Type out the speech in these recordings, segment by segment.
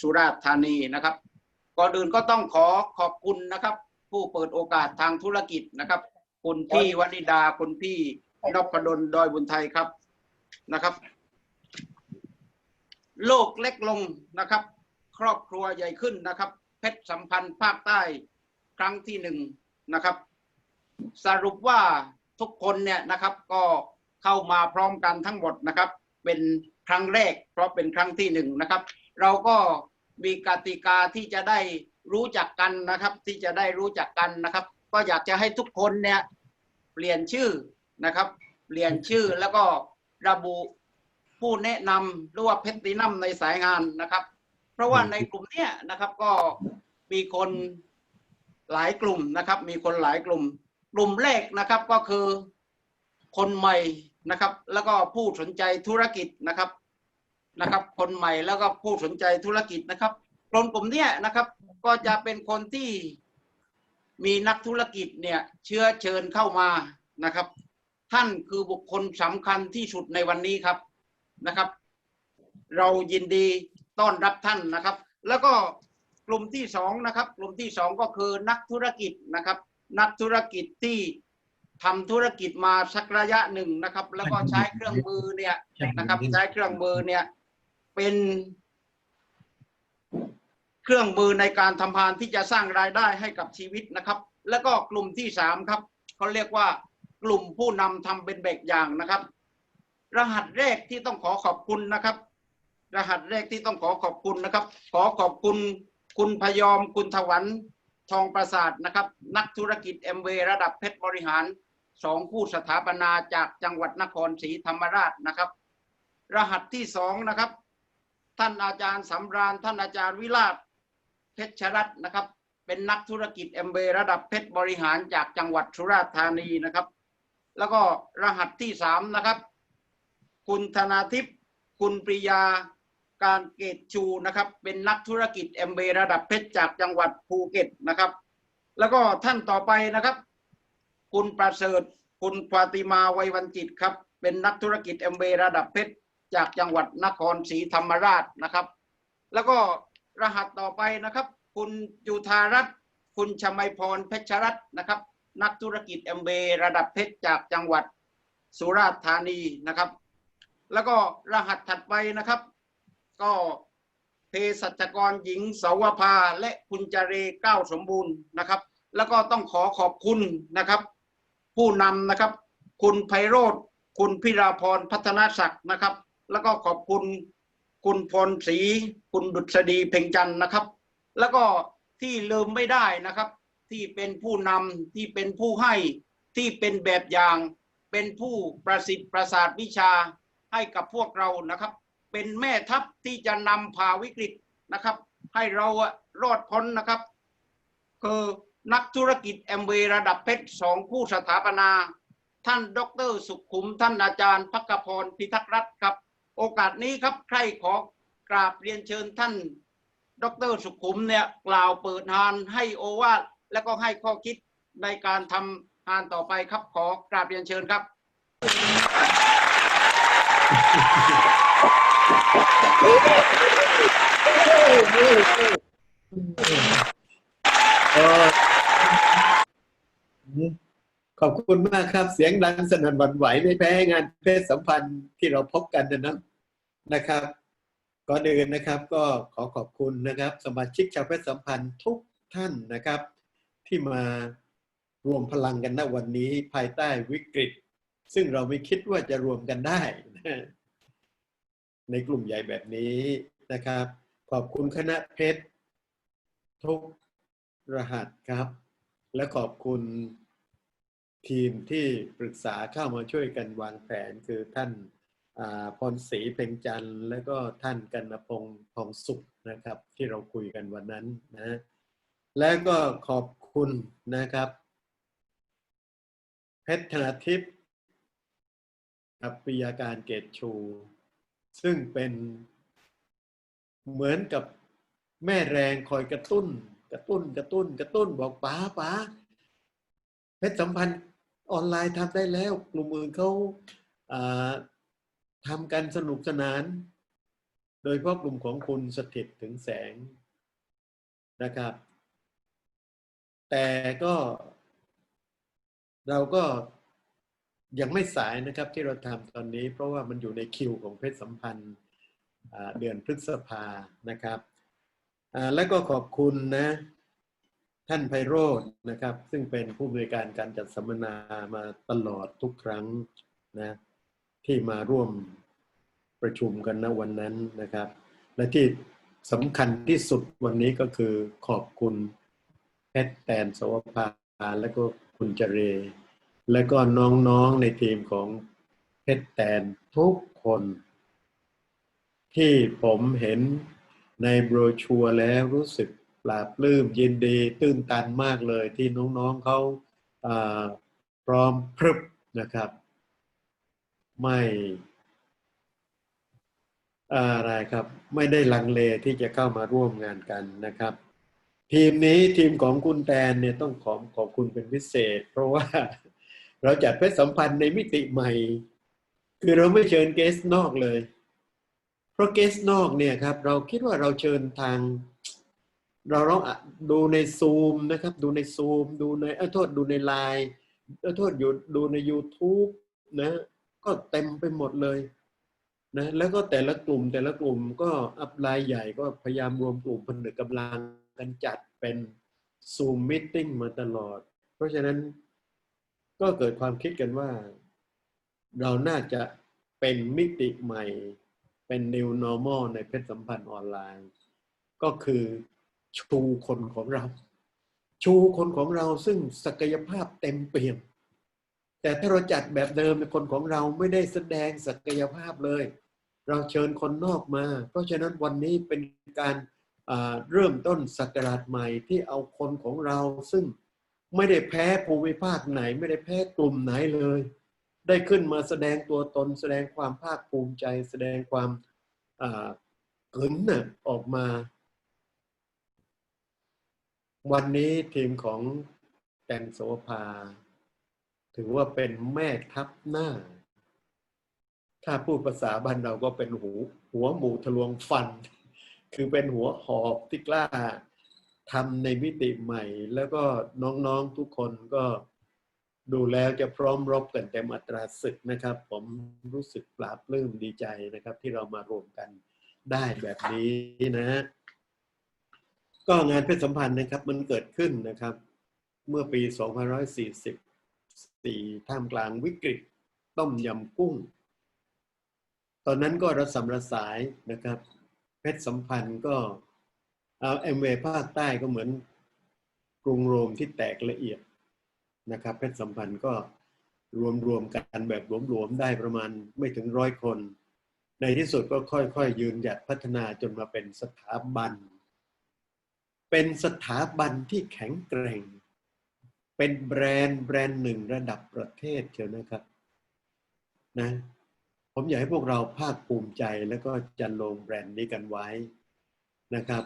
สุราษฎร์ธานีนะครับ ก่อนอื่นก็ต้องขอขอบคุณนะครับ ผู้เปิดโอกาสทางธุรกิจนะครับ คุณพี่วนิดาคุณพี่นพดลดอยบุญไทยครับนะครับ โลกเล็กลงนะครับ ครอบครัวใหญ่ขึ้นนะครับ เพชรสัมพันธ์ภาคใต้ครั้งที่หนึ่งนะครับ สรุปว่าทุกคนเนี่ยนะครับก็เข้ามาพร้อมกันทั้งหมดนะครับ เป็นครั้งแรก เพราะเป็นครั้งที่หนึ่งนะครับ เราก็มีกติกาที่จะได้รู้จักกันนะครับ ที่จะได้รู้จักกันนะครับ ก็อยากจะให้ทุกคนเนี่ยเปลี่ยนชื่อนะครับ เปลี่ยนชื่อแล้วก็ระบุผู้แนะนำหรือว่าเพชรตินัมในสายงานนะครับ เพราะว่าในกลุ่มเนี้ยนะครับก็มีคนหลายกลุ่มนะครับ มีคนหลายกลุ่ม กลุ่มแรกนะครับก็คือคนใหม่นะครับ แล้วก็ผู้สนใจธุรกิจนะครับ นะครับ คนใหม่แล้วก็ผู้สนใจธุรกิจนะครับกลุ่มกลุ่มเนี้ยนะครับ ก็จะเป็นคนที่มีนักธุรกิจเนี่ยเชื้อเชิญเข้ามานะครับ ท่านคือบุคคลสำคัญที่สุดในวันนี้ครับนะครับ เรายินดีต้อนรับท่านนะครับ แล้วก็กลุ่มที่สองนะครับ กลุ่มที่สองก็คือนักธุรกิจนะครับ นักธุรกิจที่ทำธุรกิจมาสักระยะหนึ่งนะครับ แล้วก็ใช้เครื่องมือเนี่ยนะครับ ใช้เครื่องมือเนี่ย เป็นเครื่องมือในการทำพานที่จะสร้างรายได้ให้กับชีวิตนะครับ แล้วก็กลุ่มที่สามครับเขาเรียกว่ากลุ่มผู้นำทำเป็นแบบอย่างนะครับ รหัสแรกที่ต้องขอขอบคุณนะครับ รหัสแรกที่ต้องขอขอบคุณนะครับ ขอขอบคุณคุณพยอมคุณถวันทองประสาทนะครับ นักธุรกิจเอ็มเวระดับเพชรบริหารสองผู้สถาปนาจากจังหวัดนครศรีธรรมราชนะครับ รหัสที่สองนะครับ ท่านอาจารย์สำราญ ท่านอาจารย์วิราชเพชรรัตน์นะครับ เป็นนักธุรกิจเอ็มเวระดับเพชรบริหารจากจังหวัดสุราษฎร์ธานีนะครับ แล้วก็รหัสที่สามนะครับ คุณธนาทิพย์คุณปริยาการเกตชูนะครับ เป็นนักธุรกิจเอ็มเบระดับเพชรจากจังหวัดภูเก็ตนะครับ แล้วก็ท่านต่อไปนะครับ คุณประเสริฐคุณฟาติมาไวยวันจิตครับ เป็นนักธุรกิจเอ็มเบระดับเพชร จากจังหวัดนครศรีธรรมราชนะครับ แล้วก็รหัสต่อไปนะครับ คุณจุธารัตน์คุณชมัยพรเพชรรัตน์นะครับ นักธุรกิจเอ็มเบระดับเพชรจากจังหวัดสุราษฎร์ธานีนะครับ แล้วก็รหัสถัดไปนะครับ ก็เภสัชกรหญิงสาวภาและคุณจเรเก้าสมบูรณ์นะครับ แล้วก็ต้องขอขอบคุณนะครับ ผู้นำนะครับ คุณไพโรธคุณพิราพรพัฒนาศักดิ์นะครับ แล้วก็ขอบคุณคุณพรศรีคุณดุษฎีเพ่งจันนะครับ แล้วก็ที่ลืมไม่ได้นะครับ ที่เป็นผู้นำที่เป็นผู้ให้ที่เป็นแบบอย่าง เป็นผู้ประสิทธิ์ประสาทวิชาให้กับพวกเรานะครับ เป็นแม่ทัพที่จะนำพาวิกฤตนะครับ ให้เราอะรอดพ้นนะครับคือนักธุรกิจแอมเวระดับเพชรสองผู้สถาปนา ท่านดรสุขุมท่านอาจารย์พักพรพิทักษ์รัตน์ครับ โอกาสนี้ครับใครขอกราบเรียนเชิญท่าน ดรสุขุมเนี่ยกล่าวเปิดงานให้โอวาทและก็ให้ข้อคิดในการทำงานต่อไปครับขอกราบเรียนเชิญครับก็ ขอบคุณมากครับ เสียงดังสนั่นหวั่นไหวไม่แพ้งานเพศสัมพันธ์ที่เราพบกันนะนะนะครับก่อนอื่นนะครับก็ขอขอบคุณนะครับ สมาชิกชาวเพศสัมพันธ์ทุกท่านนะครับ ที่มารวมพลังกันณวันนี้ภายใต้วิกฤต ซึ่งเราไม่คิดว่าจะรวมกันได้ ในกลุ่มใหญ่แบบนี้นะครับ ขอบคุณคณะเพชรทุกรหัสครับ และขอบคุณ ทีมที่ปรึกษาเข้ามาช่วยกันวางแผนคือท่านอาพรศรีเพ็งจันทร์ และก็ท่านกันพงษ์ทองสุขนะครับ ที่เราคุยกันวันนั้นนะและก็ขอบคุณนะครับเพชรธนทิพย์กับปิยาการเกตชู ซึ่งเป็นเหมือนกับแม่แรงคอยกระตุ้น กระตุ้นกระตุ้น กระตุ้นบอกป๋าป๋าเพชรสัมพันธ์ ออนไลน์ทำได้แล้ว กลุ่มอื่นเขาทำกันสนุกสนาน โดยเฉพาะกลุ่มของคุณสถิตถึงแสงนะครับ แต่ก็เราก็ยังไม่สายนะครับที่เราทำตอนนี้ เพราะว่ามันอยู่ในคิวของเพชรสัมพันธ์เดือนพฤษภานะครับแล้วก็ขอบคุณนะ ท่านไพโรจน์นะครับ ซึ่งเป็นผู้บริการการจัดสัมมนามาตลอดทุกครั้งนะที่มาร่วมประชุมกันณวันนั้นนะครับ และที่สำคัญที่สุดวันนี้ก็คือขอบคุณเพชรแตนสวภาและก็คุณเจเร และก็น้องๆในทีมของเพชรแตนทุกคน ที่ผมเห็นในโบรชัวร์แล้วรู้สึก ปลาบปลื้มยินดีตื้นตันมากเลยที่น้องๆเขาพร้อมพรึบนะครับ ไม่อะไรครับ ไม่ได้ลังเลที่จะเข้ามาร่วมงานกันนะครับ ทีมนี้ทีมของคุณแตนเนี่ยต้องขอขอบคุณเป็นพิเศษ เพราะว่าเราจัดเพชรสัมพันธ์ในมิติใหม่ คือเราไม่เชิญเกสนอกเลย เพราะเกสนอกเนี่ยครับ เราคิดว่าเราเชิญทาง เราลองดูในซูมนะครับ ดูในซูมดูในเออโทษดูในไลน์เออโทษอยู่ดูใน YouTube นะก็เต็มไปหมดเลยนะแล้วก็แต่ละกลุ่มแต่ละกลุ่มก็อัพไลน์ใหญ่ก็พยายามรวมกลุ่มผนึกกำลังกันจัดเป็นซูมมิ팅มาตลอด เพราะฉะนั้นก็เกิดความคิดกันว่า เราน่าจะเป็นมิติใหม่เป็น new normal ในเพศสัมพันธ์ออนไลน์ ก็คือ ชูคนของเรา ชูคนของเราซึ่งศักยภาพเต็มเปี่ยม แต่ถ้าเราจัดแบบเดิมคนของเราไม่ได้แสดงศักยภาพเลย เราเชิญคนนอกมา เพราะฉะนั้นวันนี้เป็นการเริ่มต้นศักราชใหม่ที่เอาคนของเราซึ่งไม่ได้แพ้ภูมิภาคไหน ไม่ได้แพ้กลุ่มไหนเลย ได้ขึ้นมาแสดงตัวตน แสดงความภาคภูมิใจ แสดงความเกินน่ะออกมา วันนี้ทีมของแตนโสภา ถือว่าเป็นแม่ทัพหน้า ถ้าพูดภาษาบ้านเราก็เป็นหู หัวหมูทะลวงฟัน คือเป็นหัวหอกที่กล้าทำในมิติใหม่ แล้วก็น้องๆทุกคนก็ดูแล้วจะพร้อมรบกันเต็มอัตราศึกนะครับ ผมรู้สึกปลาบปลื้มดีใจนะครับ ที่เรามารวมกันได้แบบนี้นะฮะ ก็งานเพศสัมพันธ์นะครับ มันเกิดขึ้นนะครับ เมื่อปี2544 ท่ามกลางวิกฤตต้มยำกุ้ง ตอนนั้นก็ระสำระสายนะครับ เพชรสัมพันธ์ก็เอาเอ็มเวภาคใต้ก็เหมือนกรุงโรมที่แตกละเอียดนะครับ เพชรสัมพันธ์ก็รวมๆกันแบบหลวมๆได้ประมาณไม่ถึงร้อยคน ในที่สุดก็ค่อยๆ ยืนหยัดพัฒนาจนมาเป็นสถาบัน เป็นสถาบันที่แข็งแกร่ง เป็นแบรนด์แบรนด์หนึ่งระดับประเทศเชียวนะครับนะผมอยากให้พวกเราภาคภูมิใจแล้วก็จะลงแบรนด์นี้กันไว้นะครับ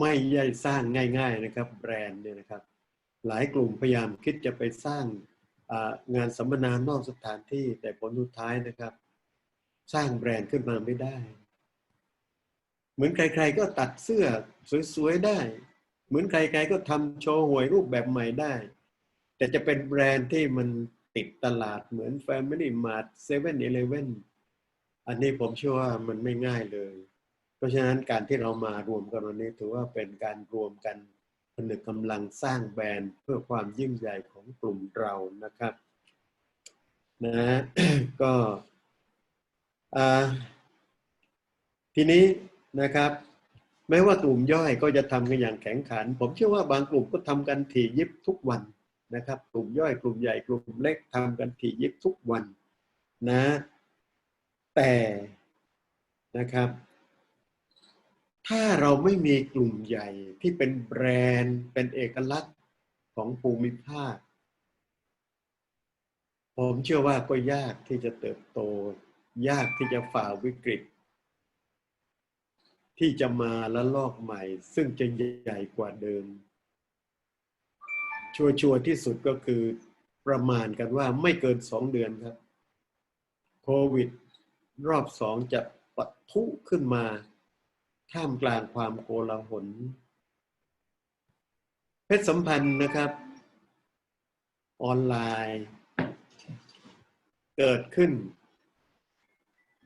ไม่ใช่สร้างง่าย ๆนะครับ แบรนด์เนี่ยนะครับ หลายกลุ่มพยายามคิดจะไปสร้างงานสัมมนานอกสถานที่แต่ผลสุดท้ายนะครับ สร้างแบรนด์ขึ้นมาไม่ได้ เหมือนใคร ๆ ก็ตัดเสื้อสวยๆได้ เหมือนใคร ๆ ก็ทำโชว์หวยรูปแบบใหม่ได้ แต่จะเป็นแบรนด์ที่มันติดตลาดเหมือน Family Mart 7-Eleven อันนี้ผมเชื่อว่ามันไม่ง่ายเลย เพราะฉะนั้นการที่เรามารวมกันวันนี้ถือว่าเป็นการรวมกันผนึกกำลังสร้างแบรนด์เพื่อความยิ่งใหญ่ของกลุ่มเรานะครับนะก็อ่าทีนี้ นะครับแม้ว่ากลุ่มย่อยก็จะทำกันอย่างแข็งขัน ผมเชื่อว่าบางกลุ่มก็ทำกันถี่ยิบทุกวันนะครับ กลุ่มย่อยกลุ่มใหญ่กลุ่มเล็กทำกันถี่ยิบทุกวันนะ แต่นะครับ ถ้าเราไม่มีกลุ่มใหญ่ที่เป็นแบรนด์เป็นเอกลักษณ์ของภูมิภาค ผมเชื่อว่าก็ยากที่จะเติบโต ยากที่จะฝ่าวิกฤต ที่จะมาและลอกใหม่ ซึ่งจะใหญ่กว่าเดิม ชัวร์ที่สุดก็คือประมาณกันว่าไม่เกินสองเดือนครับ โควิด รอบสองจะปะทุขึ้นมา ท่ามกลางความโกลาหลเพศสัมพันธ์นะครับ ออนไลน์ เกิดขึ้น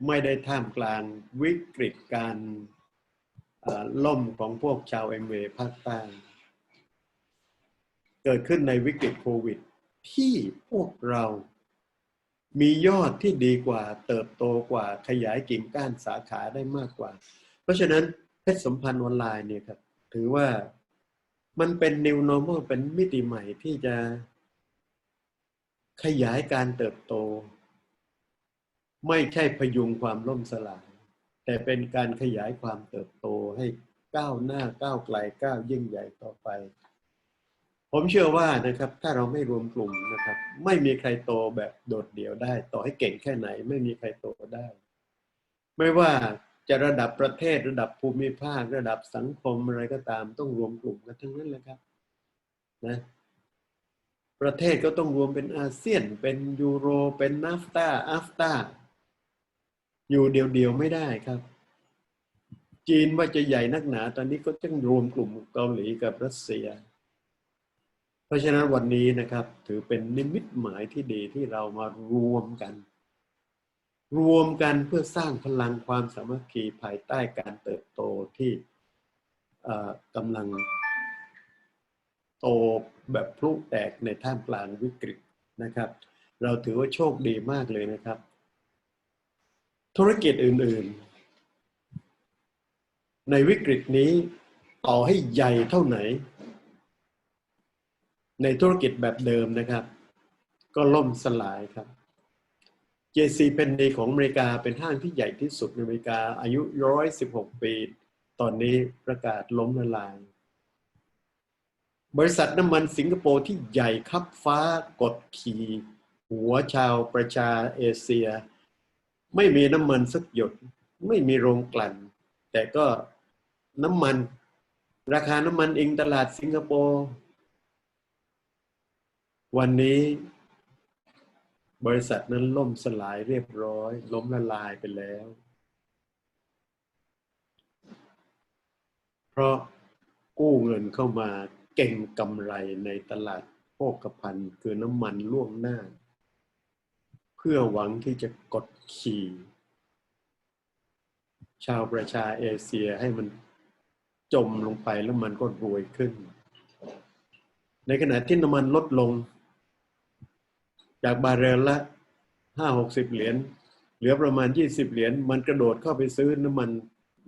ไม่ได้ท่ามกลางวิกฤตการ ล่มของพวกชาวเอ็มเวภาคใต้เกิดขึ้นในวิกฤตโควิด ที่พวกเรามียอดที่ดีกว่าเติบโตกว่าขยายกิ่งก้านสาขาได้มากกว่า เพราะฉะนั้นเพศสัมพันธ์ออนไลน์เนี่ยครับ ถือว่ามันเป็น new normal เป็นมิติใหม่ที่จะขยายการเติบโต ไม่ใช่พยุงความล่มสลาย แต่เป็นการขยายความเติบโตให้ก้าวหน้าก้าวไกลก้าวยิ่งใหญ่ต่อไป ผมเชื่อว่านะครับถ้าเราไม่รวมกลุ่มนะครับ ไม่มีใครโตแบบโดดเดี่ยวได้ ต่อให้เก่งแค่ไหน ไม่มีใครโตได้ ไม่ว่าจะระดับประเทศระดับภูมิภาคระดับสังคมอะไรก็ตามต้องรวมกลุ่มกันทั้งนั้นแหละครับนะประเทศก็ต้องรวมเป็นอาเซียน เป็นยูโร เป็นนาฟตาอัฟตา อยู่เดียวๆไม่ได้ครับ จีนว่าจะใหญ่นักหนา ตอนนี้ก็ต้องรวมกลุ่มเกาหลีกับรัสเซีย เพราะฉะนั้นวันนี้นะครับ ถือเป็นนิมิตหมายที่ดีที่เรามารวมกัน รวมกันเพื่อสร้างพลังความสามัคคีภายใต้การเติบโตที่กำลังโตแบบพลุแตกในท่ามกลางวิกฤตนะครับ เราถือว่าโชคดีมากเลยนะครับ ธุรกิจอื่น ๆ ในวิกฤตนี้ต่อให้ใหญ่เท่าไหน ในธุรกิจแบบเดิมนะครับ ก็ล่มสลายครับ JC p e n n y ของอเมริกาเป็นห้างที่ใหญ่ที่สุดในอเมริกาอายุ 116 ปี ตอนนี้ประกาศล้มละลาย บริษัทน้ำมันสิงคโปร์ที่ใหญ่คับฟ้ากดขี่ หัวชาวประชาเอเชีย ไม่มีน้ำมันสักหยด ไม่มีโรงกลั่น แต่ก็น้ำมัน ราคาน้ำมันเองตลาดสิงคโปร์วันนี้ บริษัทนั้นล่มสลายเรียบร้อย ล้มละลายไปแล้ว เพราะกู้เงินเข้ามาเก่งกำไรในตลาดโภคภัณฑ์คือน้ำมันล่วงหน้า เพื่อหวังที่จะกด ขี่ ชาวประชาเอเชียให้มันจมลงไปแล้วมันก็รวยขึ้น ในขณะที่น้ำมันลดลง จากบาร์เรลละห้าหกสิบเหรียญเหลือประมาณยี่สิบเหรียญมันกระโดดเข้าไปซื้อน้ำมัน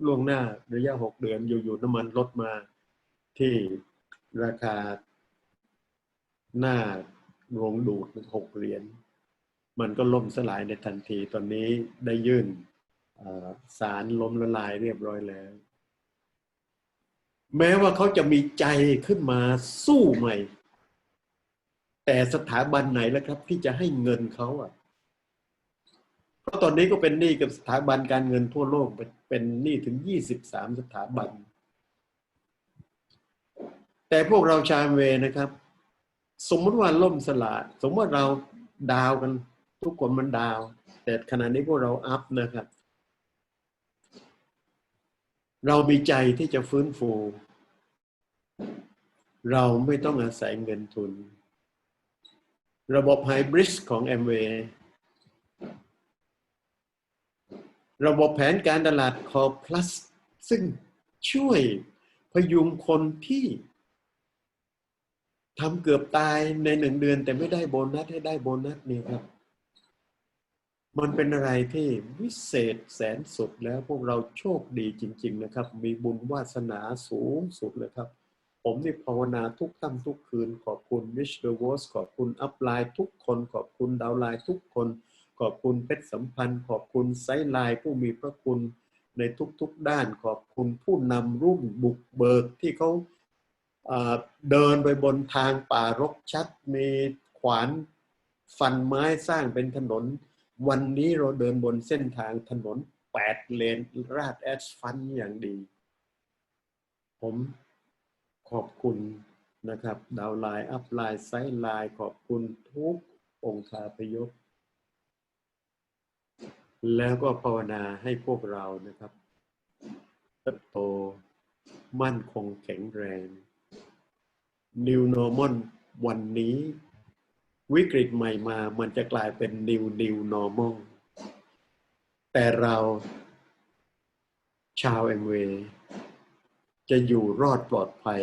ล่วงหน้าระยะหกเดือนอยู่ๆน้ำมันลดมาที่ราคาหน้าโรงดูดหกเหรียญ มันก็ล่มสลายในทันที ตอนนี้ได้ยื่นสารล้มละลายเรียบร้อยแล้ว แม้ว่าเขาจะมีใจขึ้นมาสู้ใหม่ แต่สถาบันไหนแล้วครับ ที่จะให้เงินเขาอะเพราะตอนนี้ก็เป็นหนี้กับสถาบันการเงินทั่วโลกเป็นหนี้ถึงยี่สิบสามสถาบัน แต่พวกเราชาวเวนะครับ สมมติว่าล่มสลายสมมติว่าเราดาวกัน ทุกคนมันดาว แต่ขณะนี้พวกเราอัพนะครับ เรามีใจที่จะฟื้นฟู เราไม่ต้องอาศัยเงินทุน ระบบไฮบริดของ m w a y ระบบแผนการตลาด Core Plus ซึ่งช่วยพยุงคนที่ทำเกือบตายในหนึ่งเดือนแต่ไม่ได้โบนัสให้ได้โบนัสเนี่ยครับ มันเป็นอะไรที่วิเศษแสนสุดแล้วพวกเราโชคดีจริง ๆ นะครับ มีบุญวาสนาสูงสุดเลยครับ ผมนี่ภาวนาทุกค่ำทุกคืน ขอบคุณวิชเดอร์วอสขอบคุณอัพไลน์ทุกคน ขอบคุณดาวไลน์ทุกคน ขอบคุณเพชรสัมพันธ์ ขอบคุณไซไลน์ผู้มีพระคุณในทุกๆด้าน ขอบคุณผู้นำรุ่งบุกเบิกที่เขาอ่าเดินไปบนทางป่ารกชัดมีขวานฟันไม้สร้างเป็นถนน วันนี้เราเดินบนเส้นทางถนนแปดเลน ราดแอสฟันต์อย่างดี ผมขอบคุณนะครับ ดาวไลน์ อัพไลน์ ไซด์ไลน์ ขอบคุณทุกองค์คาพยพ แล้วก็ภาวนาให้พวกเรานะครับเติบโตมั่นคงแข็งแรง New Normal วันนี้ วิกฤตใหม่มา มันจะกลายเป็น New New Normal แต่เราชาวเอ็มเวจะอยู่รอดปลอดภัย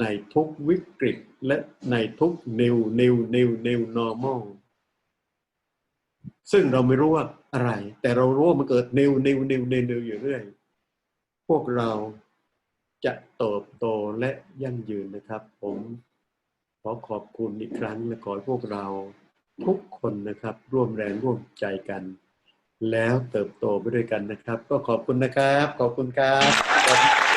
ในทุกวิกฤตและในทุก New New New New Normal ซึ่งเราไม่รู้ว่าอะไร แต่เรารู้ว่ามันเกิด New New New New New อยู่เรื่อย พวกเราจะเติบโตและยั่งยืนนะครับ ผม ขอขอบคุณอีกครั้งและขอให้พวกเราทุกคนนะครับ ร่วมแรงร่วมใจกัน แล้วเติบโตไปด้วยกันนะครับ ก็ขอบคุณนะครับ ขอบคุณครับ